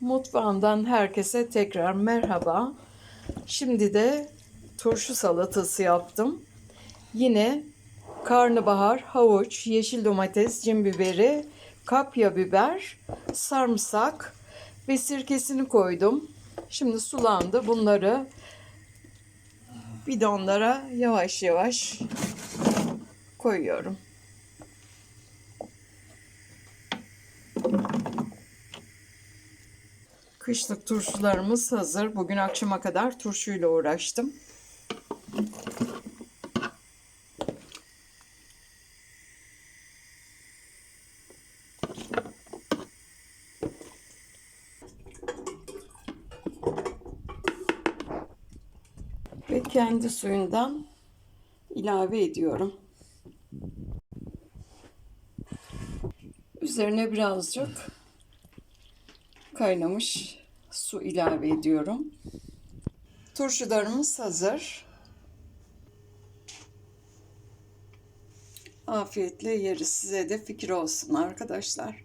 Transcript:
Mutfağımdan herkese tekrar merhaba. Şimdi de turşu salatası yaptım. Yine karnabahar, havuç, yeşil domates, cin biberi, kapya biber, sarımsak ve sirkesini koydum. Şimdi sulandı. Bunları bidonlara yavaş yavaş koyuyorum. Kışlık turşularımız hazır. Bugün akşama kadar turşuyla uğraştım. Ve kendi suyundan ilave ediyorum. Üzerine birazcık kaynamış su ilave ediyorum. Turşularımız hazır. Afiyetle yeriz. Size de fikir olsun arkadaşlar.